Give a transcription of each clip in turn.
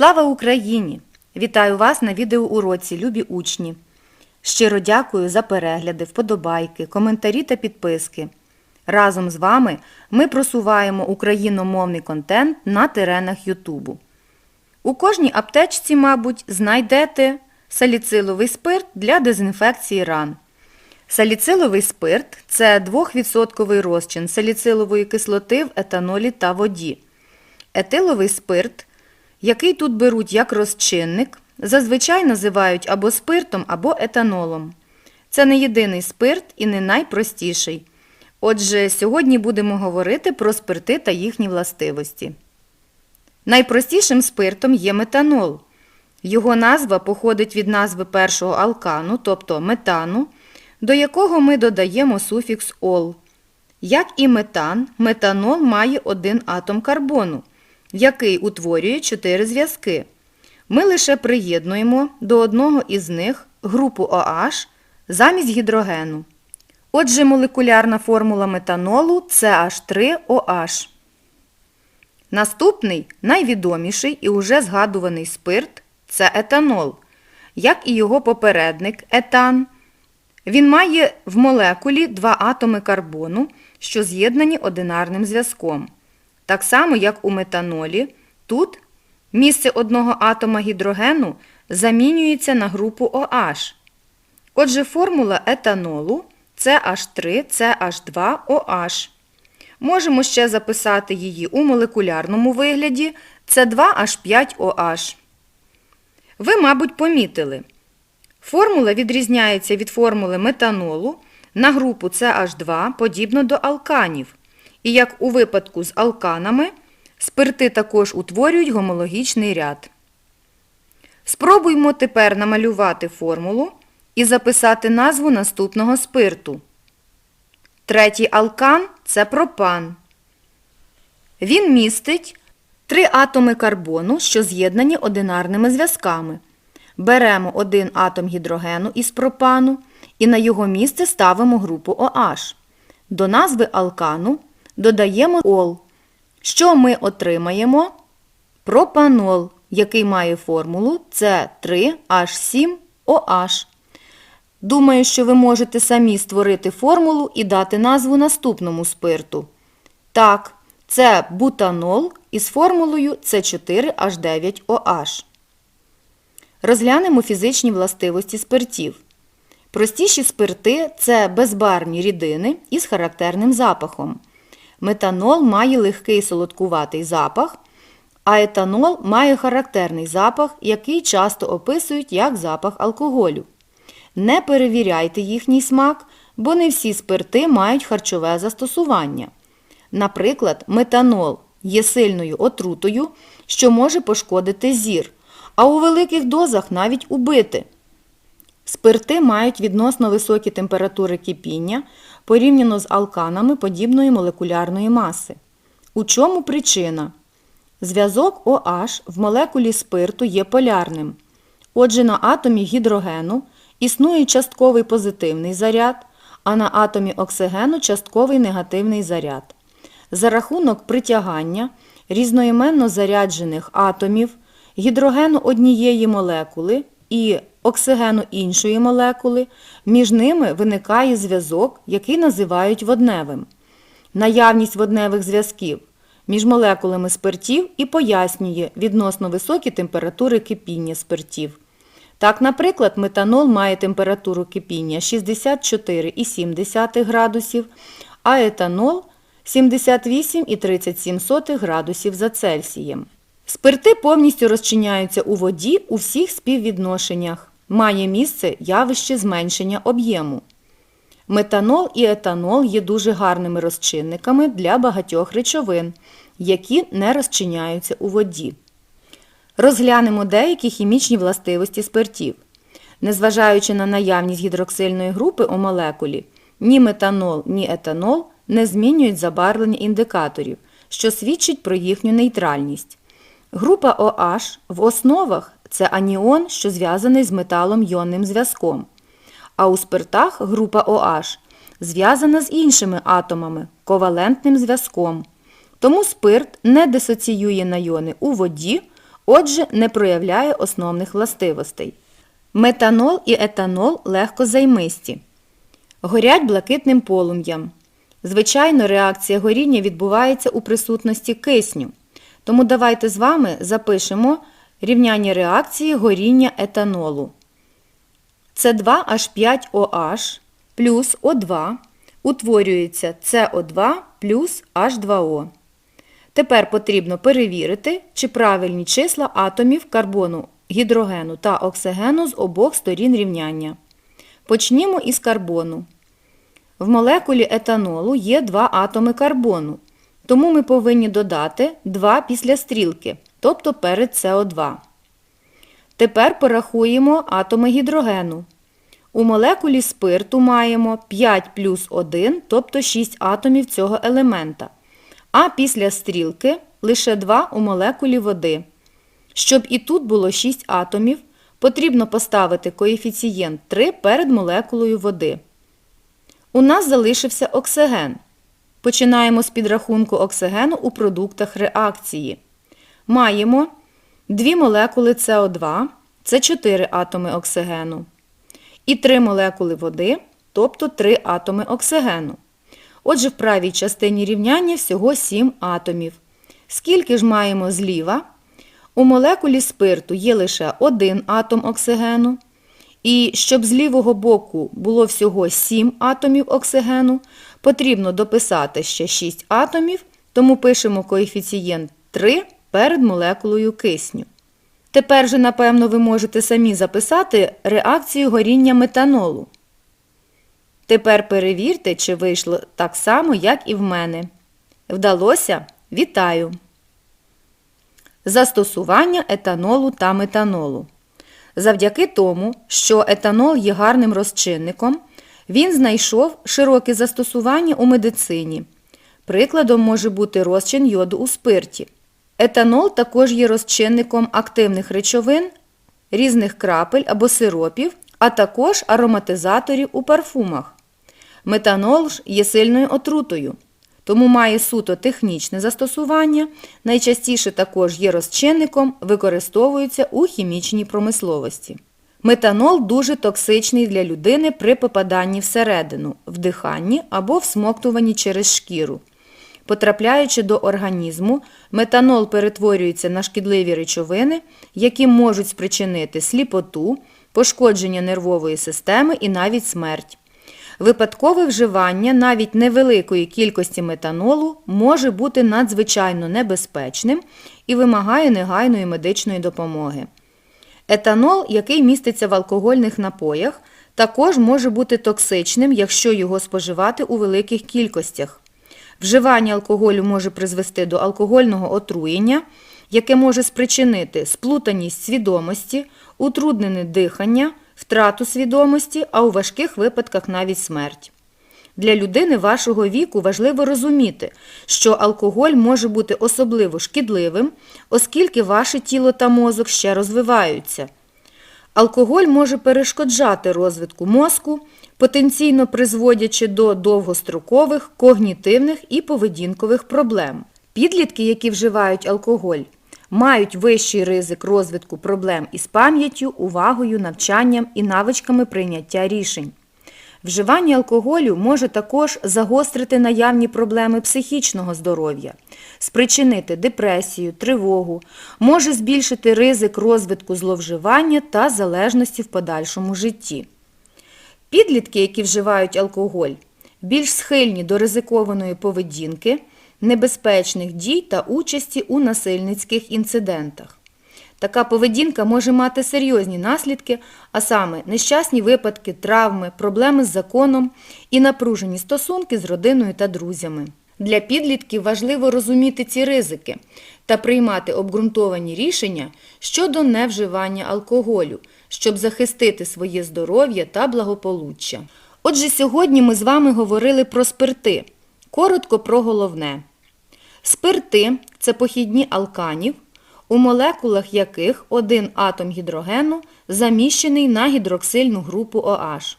Слава Україні! Вітаю вас на відеоуроці, любі учні. Щиро дякую за перегляди, вподобайки, коментарі та підписки. Разом з вами ми просуваємо україномовний контент на теренах Ютубу. У кожній аптечці, мабуть, знайдете саліциловий спирт для дезінфекції ран. Саліциловий спирт це 2% розчин саліцилової кислоти в етанолі та воді. Етиловий спирт, який тут беруть як розчинник, зазвичай називають або спиртом, або етанолом. Це не єдиний спирт і не найпростіший. Отже, сьогодні будемо говорити про спирти та їхні властивості. Найпростішим спиртом є метанол. Його назва походить від назви першого алкану, тобто метану, до якого ми додаємо суфікс ол. Як і метан, метанол має один атом карбону, який утворює чотири зв'язки. Ми лише приєднуємо до одного із них групу OH замість гідрогену. Отже, молекулярна формула метанолу CH3OH. Наступний, найвідоміший і уже згадуваний спирт це етанол, як і його попередник етан. Він має в молекулі два атоми карбону, що з'єднані одинарним зв'язком. Так само, як у метанолі, тут місце одного атома гідрогену замінюється на групу OH. Отже, формула етанолу CH3CH2OH. Можемо ще записати її у молекулярному вигляді С2H5OH. Ви, мабуть, помітили. Формула відрізняється від формули метанолу на групу CH2 подібно до алканів. І як у випадку з алканами, спирти також утворюють гомологічний ряд. Спробуймо тепер намалювати формулу і записати назву наступного спирту. Третій алкан це пропан. Він містить три атоми карбону, що з'єднані одинарними зв'язками. Беремо один атом гідрогену із пропану і на його місце ставимо групу OH. До назви алкану додаємо ол. Що ми отримаємо? Пропанол, який має формулу С3H7OH. Думаю, що ви можете самі створити формулу і дати назву наступному спирту. Так, це бутанол із формулою С4H9OH. Розглянемо фізичні властивості спиртів. Простіші спирти це безбарвні рідини із характерним запахом. Метанол має легкий солодкуватий запах, а етанол має характерний запах, який часто описують як запах алкоголю. Не перевіряйте їхній смак, бо не всі спирти мають харчове застосування. Наприклад, метанол є сильною отрутою, що може пошкодити зір, а у великих дозах навіть убити. Спирти мають відносно високі температури кипіння порівняно з алканами подібної молекулярної маси. У чому причина? Зв'язок OH в молекулі спирту є полярним. Отже, на атомі гідрогену існує частковий позитивний заряд, а на атомі оксигену частковий негативний заряд. За рахунок притягання різноіменно заряджених атомів гідрогену однієї молекули і оксигену іншої молекули, між ними виникає зв'язок, який називають водневим. Наявність водневих зв'язків між молекулами спиртів і пояснює відносно високі температури кипіння спиртів. Так, наприклад, метанол має температуру кипіння 64,7 градусів, а етанол 78,37 градусів за Цельсієм. Спирти повністю розчиняються у воді у всіх співвідношеннях. Має місце явище зменшення об'єму. Метанол і етанол є дуже гарними розчинниками для багатьох речовин, які не розчиняються у воді. Розглянемо деякі хімічні властивості спиртів. Незважаючи на наявність гідроксильної групи у молекулі, ні метанол, ні етанол не змінюють забарвлення індикаторів, що свідчить про їхню нейтральність. Група OH в основах це аніон, що зв'язаний з металом йонним зв'язком. А у спиртах група OH зв'язана з іншими атомами ковалентним зв'язком. Тому спирт не дисоціює на йони у воді, отже, не проявляє основних властивостей. Метанол і етанол легко займисті. Горять блакитним полум'ям. Звичайно, реакція горіння відбувається у присутності кисню. Тому давайте з вами запишемо рівняння реакції горіння етанолу. С2H5OH плюс О2 утворюється СО2 плюс H2O. Тепер потрібно перевірити, чи правильні числа атомів карбону, гідрогену та оксигену з обох сторін рівняння. Почнімо із карбону. В молекулі етанолу є два атоми карбону, тому ми повинні додати 2 після стрілки, тобто перед СО2. Тепер порахуємо атоми гідрогену. У молекулі спирту маємо 5 плюс 1, тобто 6 атомів цього елемента. А після стрілки лише 2 у молекулі води. Щоб і тут було 6 атомів, потрібно поставити коефіцієнт 3 перед молекулою води. У нас залишився оксиген. Починаємо з підрахунку оксигену у продуктах реакції. Маємо 2 молекули СО2, це 4 атоми оксигену. І 3 молекули води, тобто 3 атоми оксигену. Отже, в правій частині рівняння всього 7 атомів. Скільки ж маємо зліва? У молекулі спирту є лише один атом оксигену. І щоб з лівого боку було всього 7 атомів оксигену, потрібно дописати ще 6 атомів, тому пишемо коефіцієнт 3 перед молекулою кисню. Тепер же, напевно, ви можете самі записати реакцію горіння метанолу. Тепер перевірте, чи вийшло так само, як і в мене. Вдалося? Вітаю! Застосування етанолу та метанолу. Завдяки тому, що етанол є гарним розчинником, він знайшов широке застосування у медицині. Прикладом може бути розчин йоду у спирті. Етанол також є розчинником активних речовин, різних крапель або сиропів, а також ароматизаторів у парфумах. Метанол ж є сильною отрутою, тому має суто технічне застосування, найчастіше також є розчинником, використовується у хімічній промисловості. Метанол дуже токсичний для людини при попаданні всередину, вдиханні або всмоктуванні через шкіру. Потрапляючи до організму, метанол перетворюється на шкідливі речовини, які можуть спричинити сліпоту, пошкодження нервової системи і навіть смерть. Випадкове вживання навіть невеликої кількості метанолу може бути надзвичайно небезпечним і вимагає негайної медичної допомоги. Етанол, який міститься в алкогольних напоях, також може бути токсичним, якщо його споживати у великих кількостях. Вживання алкоголю може призвести до алкогольного отруєння, яке може спричинити сплутаність свідомості, утруднене дихання, втрату свідомості, а у важких випадках навіть смерть. Для людини вашого віку важливо розуміти, що алкоголь може бути особливо шкідливим, оскільки ваше тіло та мозок ще розвиваються. Алкоголь може перешкоджати розвитку мозку, потенційно призводячи до довгострокових, когнітивних і поведінкових проблем. Підлітки, які вживають алкоголь, мають вищий ризик розвитку проблем із пам'яттю, увагою, навчанням і навичками прийняття рішень. Вживання алкоголю може також загострити наявні проблеми психічного здоров'я, спричинити депресію, тривогу, може збільшити ризик розвитку зловживання та залежності в подальшому житті. Підлітки, які вживають алкоголь, більш схильні до ризикованої поведінки, небезпечних дій та участі у насильницьких інцидентах. Така поведінка може мати серйозні наслідки, а саме нещасні випадки, травми, проблеми з законом і напружені стосунки з родиною та друзями. Для підлітків важливо розуміти ці ризики та приймати обґрунтовані рішення щодо невживання алкоголю, щоб захистити своє здоров'я та благополуччя. Отже, сьогодні ми з вами говорили про спирти. Коротко про головне. Спирти це похідні алканів, у молекулах яких один атом гідрогену заміщений на гідроксильну групу OH.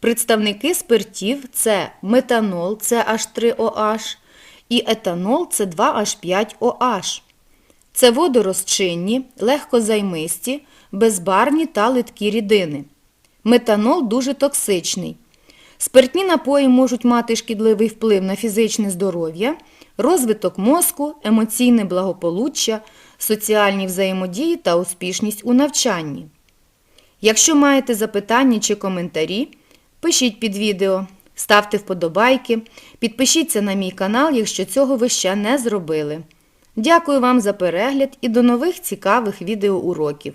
Представники спиртів це метанол CH3OH і етанол це 2H5OH. Це водорозчинні, легкозаймисті, безбарні та литкі рідини. Метанол дуже токсичний. Спиртні напої можуть мати шкідливий вплив на фізичне здоров'я, розвиток мозку, емоційне благополуччя, соціальні взаємодії та успішність у навчанні. Якщо маєте запитання чи коментарі, пишіть під відео, ставте вподобайки, підпишіться на мій канал, якщо цього ви ще не зробили. Дякую вам за перегляд і до нових цікавих відеоуроків!